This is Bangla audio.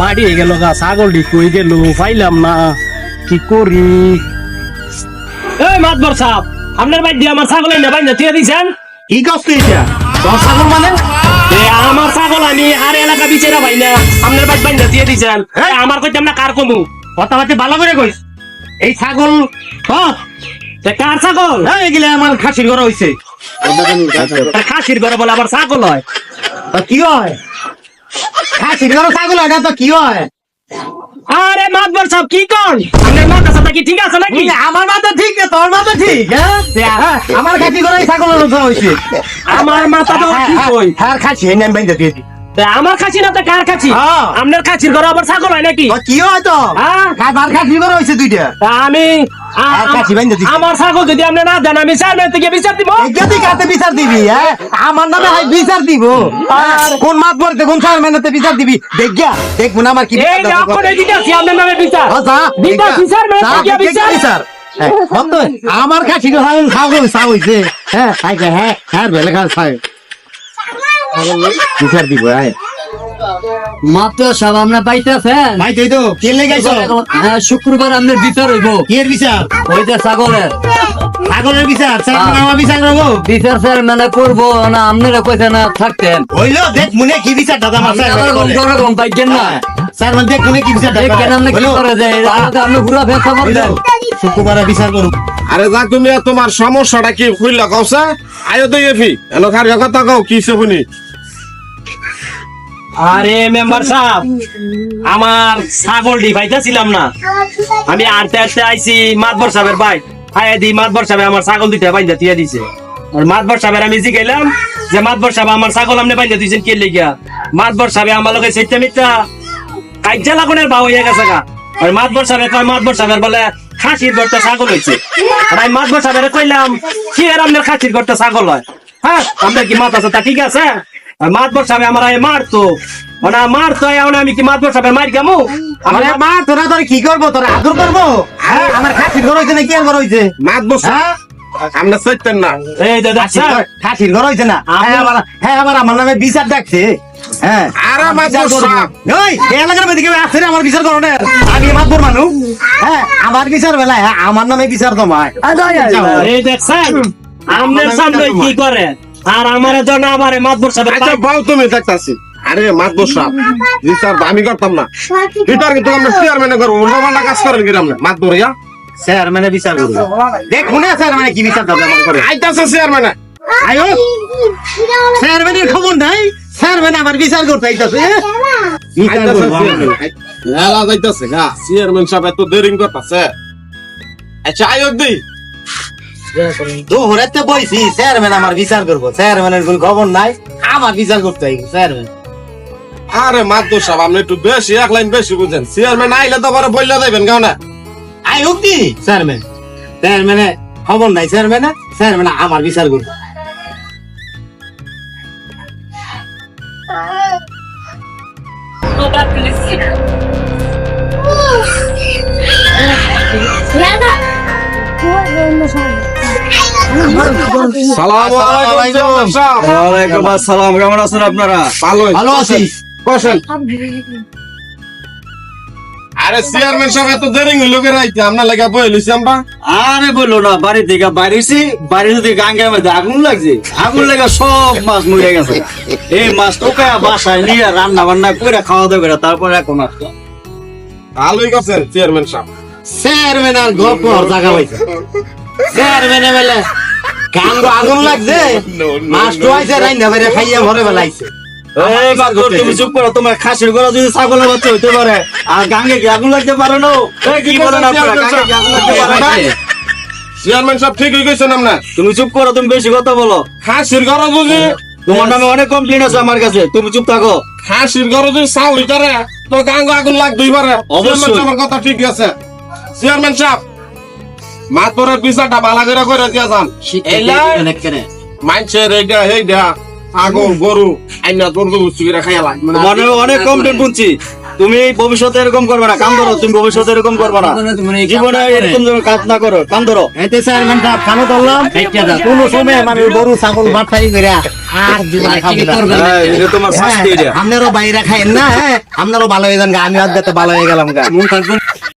মারি গেল গা ছাগলটি কই গেল পাইলাম না। কি করি? এই মাতবর সাহেব আপনার বাড়ি আমার ছাগল এনে বাইন্দা তুই দিছেন? কি করছিস এটা তোর ছাগল মানে? আমার ছাগল আমি আর এলাকা বিচারা ভাই না আপনার বাড়ি বাইন্দা দিয়ে দিছেন। এই, আমার কইতাম না কার কমু? কথাবার্তা ভালো করে কইস। এই ছাগল কার ছাগল? এগুলো আমার খাসির ঘর হইছে। খাসির ঘরে বলে আবার ছাগল হয়। তা কি হয়? খাসির ঘর ছাগল হয় না তো কি হয়? আরে মাতবর সাহেব কি কন? আপনার মাথা সাথে কি ঠিক আছে নাকি? আমার মাথা ঠিক না তোর মাথা ঠিক হ্যাঁ? হ্যাঁ, আমার খাসি ছাগল আমার মাথা তো হ্যাঁ, কি কই আর খাসি এই নাম বাইন্দা দিয়ে আমার খাসি না তো কার খাসি? হ্যাঁ। আপনার খাসির ঘরে আবার ছাগল হয় নাকি? কি হয়? তো হ্যাঁ আমার খাসি ঘর হইছে দুইটা? আমি। আমার ছাগল যদি আপনি না দেন আমি চার চেয়ারম্যান থেকে বিচার দিব। যদি কাতে বিচার দিবি হ্যাঁ? আমার নামে হাই বিচার দিব। আর কোন মাত পড়তে কোন সার মেনাতে বিচার দিবি? দেখ গিয়া দেখব না আমার কি এই আপনার নামে বিচার। হ্যাঁ, আমার কাছে ছাগল হ্যাঁ? হ্যাঁ হ্যাঁ বেলে খাই বিচার দিব হ্যাঁ মাত্র সব আমরা পাইতেছেন? ভাই তো কে লেগাইছ হ্যাঁ শুক্রবার আপনার বিচার হইব। এর বিচার? ওই যে ছাগলের। ছাগলের বিচার? স্যার বিচার করব? বিচার স্যার মানে করব না আপনারা কইতে না থাকতেন। হইল দেখ মনে কি বিচার দাদা আমার পাইছেন না। স্যার মানে দেখ মনে কি বিচার দাদা দেখেন আপনি কি করে যায় আপনি পুরো ব্যবসা করবেন শুক্রবার বিচার করুন আরে যা তুমি তোমার সমস্যাটা কি খুললা কওসা আয়ো তো এফি। খার কথা কও কি শুনি? আরে, মেম্বার সাহেব, আমার ছাগল ডি পাইতেছিলাম না। আমি আরতে আরতে আইছি মাতবর আয়া দি মাতবর আমার ছাগল বাইন্দা দিছে। আর মাতবর আমি জিগাইলাম যে মাতবর আমার ছাগল আপনি বাইন্দা দিয়েছেন কে লেগিয়া? মাতবর সাহেব আমার লগে সেটা মিথ্যা কাজ্জা লাগুনের ভাও হয়ে গেছে গা। আর মাতবর সাহেব কয়, মাতবর বলে খাসির ছাগল হয়েছে আর আমি মাতবর সাহেবের কইলাম, কি আর আপনার খাসির গড়টা ছাগল হয়? হ্যাঁ আপনার কি মাথা ঠিক আছে? মাতবর সাহেব আমার আয় মারতো। মানে মারতো এখন আমি কি মাতবর সাহেবের মার কামু আমার মা তোরা তোর কি করব? তোরা আদর করব? হ্যাঁ আমার খাসির ঘর হইছে না কি ঘর হইছে? মাত বসা হ্যাঁ? আমরা চাইতেন না। এই দাদা খাসির ঘর- হইছে না? হ্যাঁ আমার হ্যাঁ আমার আমার নামে বিচার ডাকছে। হ্যাঁ। আরে আমার বিচার করো না আমি মাতবর মানুষ। হ্যাঁ আমার বিচার বেলায় হ্যাঁ আমার নামে বিচার তোমায়। এই দেখছেন? সামনে কি করে আর আমার জন্য আবার মাতবর সাহেবের আচ্ছা বাউ তুমি দেখতাছি আরে মাত বসা বিচার আমি করতাম না এটার কিন্তু আমরা চেয়ারম্যানে করব উল্টা কাজ করেন কি আমরা মাত ধরিয়া স্যার মানে বিচার করব দেখুন না স্যার মানে কি বিচার দাদা আমার করে আইতাছে চেয়ারম্যানে আয়ো স্যার মানে খবর নাই স্যার মানে আমার বিচার করতে আইতাছে বিচার আইতাছে করব। চেয়ারম্যান যাইতাছে গা চেয়ারম্যান সাহেব এত দেরিং করতাছে আচ্ছা আয়ো দি দোহরাতে বইছি চেয়ারম্যান আমার বিচার করব। চেয়ারম্যানের কোন খবর নাই আমার বিচার করতে আইব চেয়ারম্যান। আরে মাত বসা আপনি একটু বেশি এক লাইন বেশি বুঝেন। চেয়ারম্যান আইলে তো পরে বললে দেবেন গাও না? আই হোক কি চেয়ারম্যান। চেয়ারম্যানে খবর নাই চেয়ারম্যানে চেয়ারম্যান আমার বিচার করব। সালাম আলাইকুম চেয়ারম্যান সাহেব ওয়ালাইকুম আসসালাম কেমন আছেন আপনারা? ভালো ভালো আছিস কোশ্চেন আরে চেয়ারম্যান সাহেব এত দেরি হইল কে রাইতে আপনার লাগা বই লইছি আমরা আরে বলল না বাড়ি থেকে বাইরেছি বাড়ি থেকে গাঙ্গের মধ্যে আগুন লাগছে। আগুন লাগা সব মাছ মরে গেছে। এই মাছ টোকা বাসায় নিয়ে রান্না বান্না করে খাওয়া দাওয়া করে তারপরে এখন আসলাম ভালোই করছেন চেয়ারম্যান সাহেব। চেয়ারম্যান আর গল্প জায়গা পাইছে চেয়ারম্যানে বেলে কাঙ্গ আগুন লাগছে? মাছ তো আইছে রাইনা বেরে খাইয়া ভরে বেলাইছে তুমি চুপ করো তোমার খাসির গলা যদি ছাগলের বাচ্চা হইতে পারে আর গাঙ্গে আগুন লাগতে পারে না? কি বলেন আপনারা গাঙ্গে কি আগুন লাগতে পারে? না? চেয়ারম্যান সাহেব ঠিকই কইছেন আপনি তুমি চুপ করো তুমি বেশি কথা বলো। খাসির ঘর যদি তোমার নামে অনেক কমপ্লেন আছে আমার কাছে তুমি চুপ থাকো। খাসির ঘর যদি চাউল করে তো গাঙ্গ আগুন লাগতেই পারে। অবশ্যই। সাহেবের কথা ঠিক আছে। চেয়ারম্যান সাহেব মাতরের বিচারটা বালা করে করে দিয়া যান। মানছের এইটা ছাগল গরু আইনা নামে অনেক কমপ্লেন শুনছি। তুমি ভবিষ্যতে এরকম করবে না কাম ধরো তুমি ভবিষ্যতে এরকম করবে না। জীবনে এরকম যেন কাজ না করো কাম ধরো। এতে সাহেব খানো ধরলাম। কোনো সময় মানে গরু ছাগল বাটফাই করে আর জীবনে খাব না। হ্যাঁ, তোমার শাস্তি আপনারও বাইরে খাইন না হ্যাঁ। আপনারও ভালো হয়ে যান গা আমি আজ ভালো হয়ে গেলাম গা।